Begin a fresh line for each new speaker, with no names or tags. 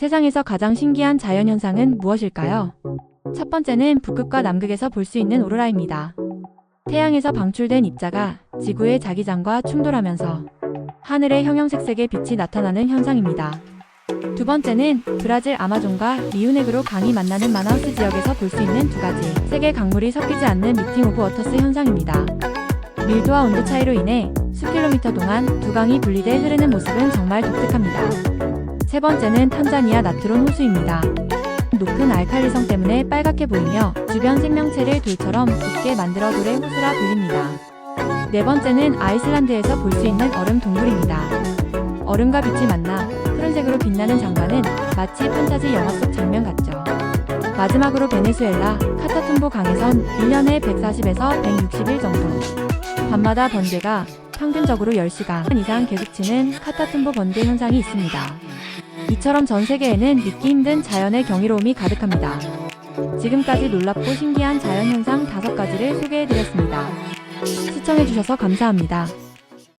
세상에서 가장 신기한 자연현상은 무엇일까요? 첫 번째는 북극과 남극에서 볼 수 있는 오로라입니다. 태양에서 방출된 입자가 지구의 자기장과 충돌하면서 하늘의 형형색색의 빛이 나타나는 현상입니다. 두 번째는 브라질 아마존과 리우네그로 강이 만나는 마나우스 지역에서 볼 수 있는 두 가지 세계 강물이 섞이지 않는 미팅 오브 워터스 현상입니다. 밀도와 온도 차이로 인해 수킬로미터 동안 두 강이 분리돼 흐르는 모습은 정말 독특합니다. 세 번째는 탄자니아 나트론 호수입니다. 높은 알칼리성 때문에 빨갛게 보이며 주변 생명체를 돌처럼 붓게 만들어 돌의 호수라 불립니다. 네 번째는 아이슬란드에서 볼 수 있는 얼음 동굴입니다. 얼음과 빛이 만나 푸른색으로 빛나는 장관은 마치 판타지 영화 속 장면 같죠. 마지막으로 베네수엘라 카타툼보 강에선 1년에 140에서 160일 정도 밤마다 번개가 평균적으로 10시간 이상 계속 치는 카타툼보 번개 현상이 있습니다. 이처럼 전 세계에는 믿기 힘든 자연의 경이로움이 가득합니다. 지금까지 놀랍고 신기한 자연 현상 5가지를 소개해드렸습니다. 시청해주셔서 감사합니다.